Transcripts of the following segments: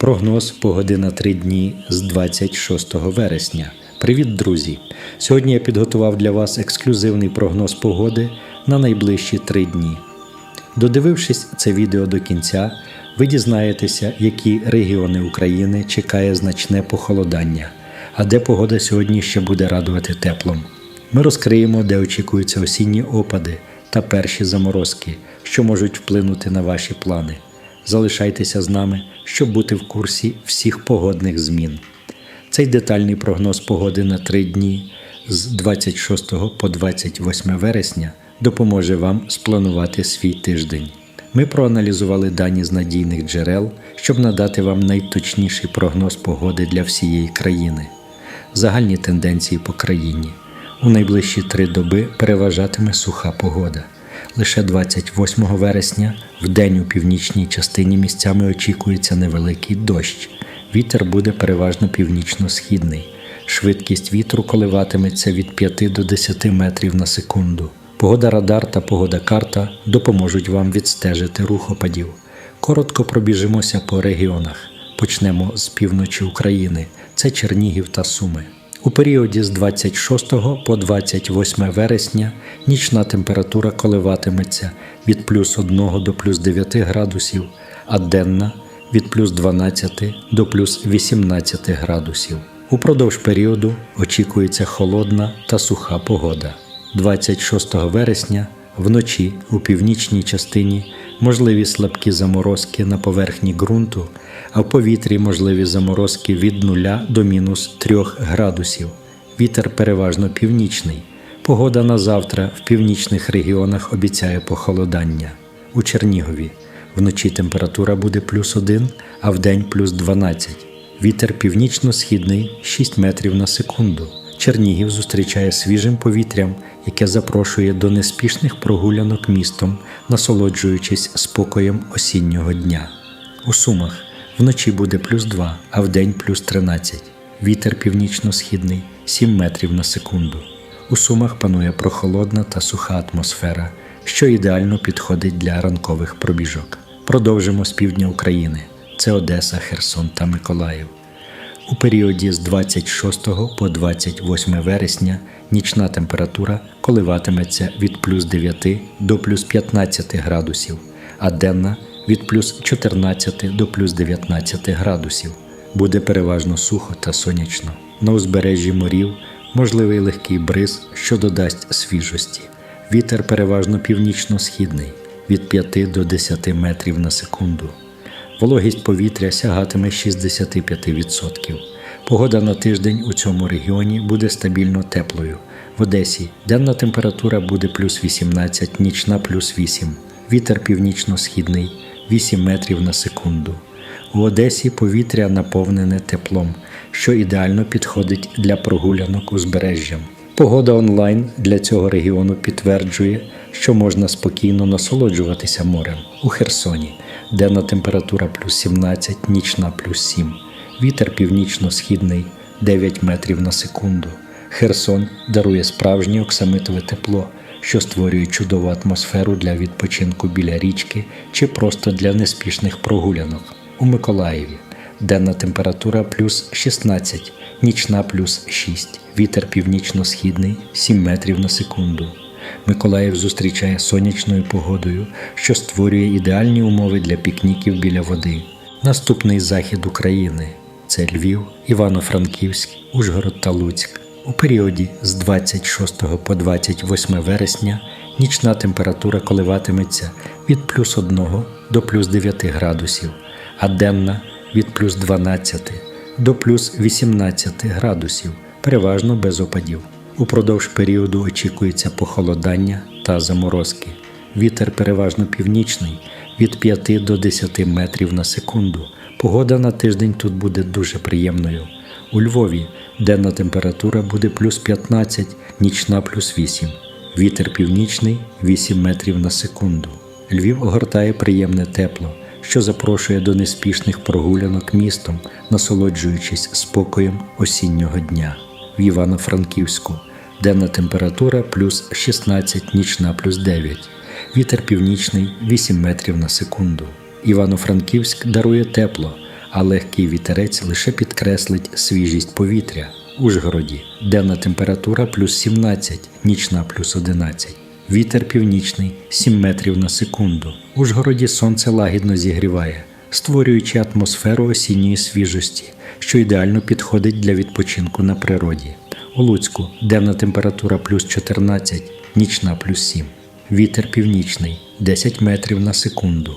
Прогноз погоди на три дні з 26 вересня. Привіт, друзі! Сьогодні я підготував для вас ексклюзивний прогноз погоди на найближчі три дні. Додивившись це відео до кінця, ви дізнаєтеся, які регіони України чекає значне похолодання, а де погода сьогодні ще буде радувати теплом. Ми розкриємо, де очікуються осінні опади та перші заморозки, що можуть вплинути на ваші плани. Залишайтеся з нами, щоб бути в курсі всіх погодних змін. Цей детальний прогноз погоди на три дні з 26 по 28 вересня допоможе вам спланувати свій тиждень. Ми проаналізували дані з надійних джерел, щоб надати вам найточніший прогноз погоди для всієї країни. Загальні тенденції по країні. У найближчі три доби переважатиме суха погода. Лише 28 вересня в день у північній частині місцями очікується невеликий дощ. Вітер буде переважно північно-східний. Швидкість вітру коливатиметься від 5 до 10 метрів на секунду. Погода радар та погода карта допоможуть вам відстежити рух опадів. Коротко пробіжимося по регіонах. Почнемо з півночі України. Це Чернігів та Суми. У періоді з 26 по 28 вересня нічна температура коливатиметься від плюс 1 до плюс 9 градусів, а денна від плюс 12 до плюс 18 градусів. Упродовж періоду очікується холодна та суха погода. 26 вересня вночі у північній частині можливі слабкі заморозки на поверхні ґрунту, а в повітрі можливі заморозки від 0 до мінус 3 градусів. Вітер переважно північний. Погода на завтра в північних регіонах обіцяє похолодання. У Чернігові вночі температура буде плюс 1, а вдень плюс 12. Вітер північно-східний 6 метрів на секунду. Чернігів зустрічає свіжим повітрям, яке запрошує до неспішних прогулянок містом, насолоджуючись спокоєм осіннього дня. У Сумах вночі буде плюс 2, а вдень плюс 13. Вітер північно-східний 7 метрів на секунду. У Сумах панує прохолодна та суха атмосфера, що ідеально підходить для ранкових пробіжок. Продовжимо з півдня України. Це Одеса, Херсон та Миколаїв. У періоді з 26 по 28 вересня нічна температура коливатиметься від плюс 9 до плюс 15 градусів, а денна від плюс 14 до плюс 19 градусів. Буде переважно сухо та сонячно. На узбережжі морів можливий легкий бриз, що додасть свіжості. Вітер переважно північно-східний від 5 до 10 метрів на секунду. Вологість повітря сягатиме 65%. Погода на тиждень у цьому регіоні буде стабільно теплою. В Одесі денна температура буде плюс 18, нічна плюс 8. Вітер північно-східний 8 метрів на секунду. У Одесі повітря наповнене теплом, що ідеально підходить для прогулянок узбережжям. Погода онлайн для цього регіону підтверджує, що можна спокійно насолоджуватися морем у Херсоні, денна температура плюс 17, нічна плюс 7. Вітер північно-східний 9 метрів на секунду. Херсон дарує справжнє оксамитове тепло, що створює чудову атмосферу для відпочинку біля річки чи просто для неспішних прогулянок. У Миколаєві денна температура плюс 16, нічна плюс 6, вітер північно-східний 7 метрів на секунду. Миколаїв зустрічає сонячною погодою, що створює ідеальні умови для пікніків біля води. Наступний захід України це Львів, Івано-Франківськ, Ужгород та Луцьк. У періоді з 26 по 28 вересня нічна температура коливатиметься від плюс 1 до плюс 9 градусів, а денна від плюс 12 до плюс 18 градусів, переважно без опадів. Упродовж періоду очікується похолодання та заморозки. Вітер переважно північний від 5 до 10 метрів на секунду. Погода на тиждень тут буде дуже приємною. У Львові денна температура буде плюс 15, нічна плюс 8. Вітер північний 8 метрів на секунду. Львів огортає приємне тепло, що запрошує до неспішних прогулянок містом, насолоджуючись спокоєм осіннього дня. В Івано-Франківську денна температура плюс 16, нічна плюс 9. Вітер північний 8 метрів на секунду. Івано-Франківськ дарує тепло, а легкий вітерець лише підкреслить свіжість повітря. Ужгороді денна температура плюс 17, нічна плюс 11. Вітер північний 7 метрів на секунду. Ужгороді сонце лагідно зігріває, створюючи атмосферу осінньої свіжості, що ідеально підходить для відпочинку на природі. У Луцьку денна температура плюс 14, нічна плюс 7. Вітер північний 10 метрів на секунду.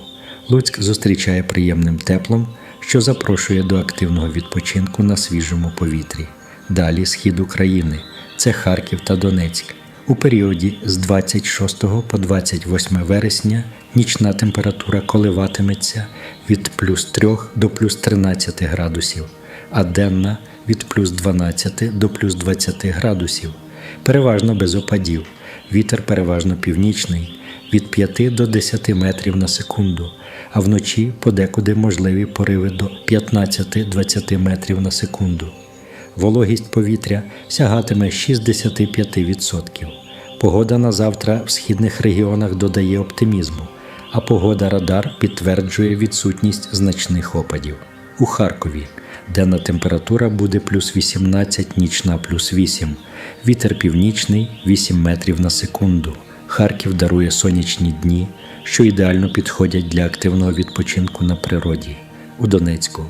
Луцьк зустрічає приємним теплом, що запрошує до активного відпочинку на свіжому повітрі. Далі схід України це Харків та Донецьк. У періоді з 26 по 28 вересня нічна температура коливатиметься від плюс 3 до плюс 13 градусів, а денна від плюс 12 до плюс 20 градусів. Переважно без опадів. Вітер переважно північний від 5 до 10 метрів на секунду, а вночі подекуди можливі пориви до 15-20 метрів на секунду. Вологість повітря сягатиме 65%. Погода на завтра в східних регіонах додає оптимізму, а погода радар підтверджує відсутність значних опадів. У Харкові денна температура буде плюс 18, нічна плюс 8, вітер північний 8 метрів на секунду. Харків дарує сонячні дні, що ідеально підходять для активного відпочинку на природі. У Донецьку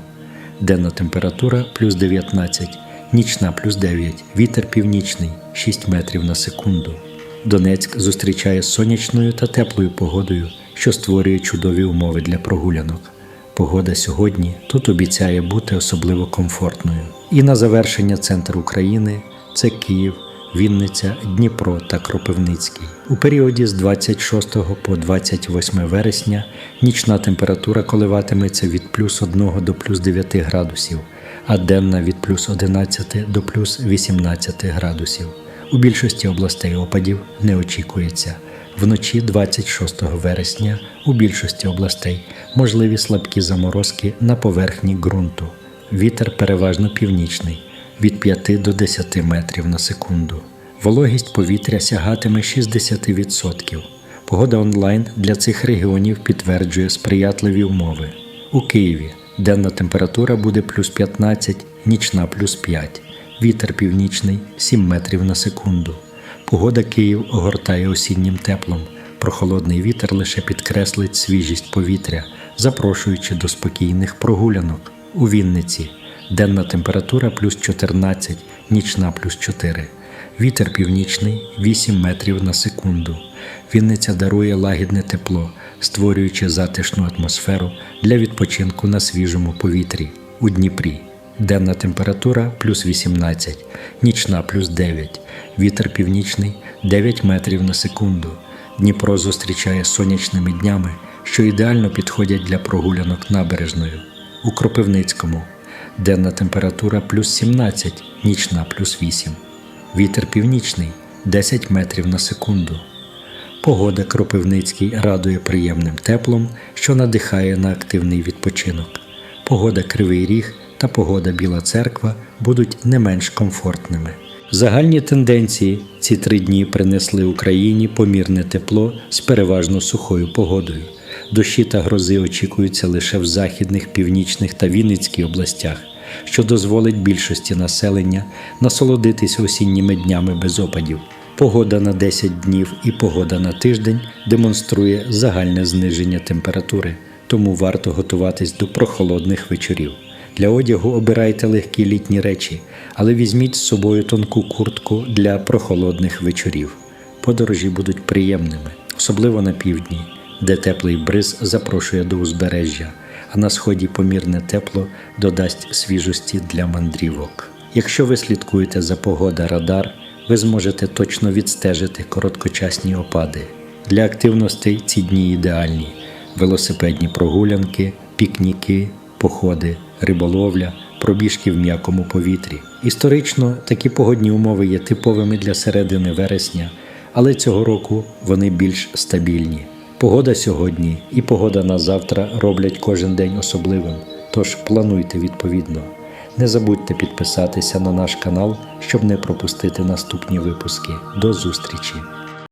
денна температура плюс 19, нічна плюс 9, вітер північний 6 метрів на секунду. Донецьк зустрічає сонячною та теплою погодою, що створює чудові умови для прогулянок. Погода сьогодні тут обіцяє бути особливо комфортною. І на завершення центр України це Київ, Вінниця, Дніпро та Кропивницький. У періоді з 26 по 28 вересня нічна температура коливатиметься від плюс 1 до плюс 9 градусів, а денна від плюс 11 до плюс 18 градусів. У більшості областей опадів не очікується. Вночі 26 вересня у більшості областей можливі слабкі заморозки на поверхні ґрунту. Вітер переважно північний від 5 до 10 метрів на секунду. Вологість повітря сягатиме 60%. Погода онлайн для цих регіонів підтверджує сприятливі умови. У Києві денна температура буде плюс 15, нічна плюс 5. Вітер північний 7 метрів на секунду. Погода Київ огортає осіннім теплом. Прохолодний вітер лише підкреслить свіжість повітря, запрошуючи до спокійних прогулянок. У Вінниці денна температура плюс 14, нічна плюс 4. Вітер північний 8 метрів на секунду. Вінниця дарує лагідне тепло, створюючи затишну атмосферу для відпочинку на свіжому повітрі. У Дніпрі денна температура плюс 18, нічна плюс 9. Вітер північний 9 метрів на секунду. Дніпро зустрічає сонячними днями, що ідеально підходять для прогулянок набережною. У Кропивницькому денна температура плюс 17, нічна плюс 8. Вітер північний 10 метрів на секунду. Погода Кропивницький радує приємним теплом, що надихає на активний відпочинок. Погода Кривий Ріг та погода Біла Церква будуть не менш комфортними. Загальні тенденції ці три дні принесли Україні помірне тепло з переважно сухою погодою. Дощі та грози очікуються лише в західних, північних та Вінницькій областях, що дозволить більшості населення насолодитися осінніми днями без опадів. Погода на 10 днів і погода на тиждень демонструє загальне зниження температури, тому варто готуватись до прохолодних вечорів. Для одягу обирайте легкі літні речі, але візьміть з собою тонку куртку для прохолодних вечорів. Подорожі будуть приємними, особливо на півдні, де теплий бриз запрошує до узбережжя, а на сході помірне тепло додасть свіжості для мандрівок. Якщо ви слідкуєте за погода радар, ви зможете точно відстежити короткочасні опади. Для активностей ці дні ідеальні: велосипедні прогулянки, пікніки, походи, риболовля, пробіжки в м'якому повітрі. Історично такі погодні умови є типовими для середини вересня, але цього року вони більш стабільні. Погода сьогодні і погода на завтра роблять кожен день особливим, тож плануйте відповідно. Не забудьте підписатися на наш канал, щоб не пропустити наступні випуски. До зустрічі!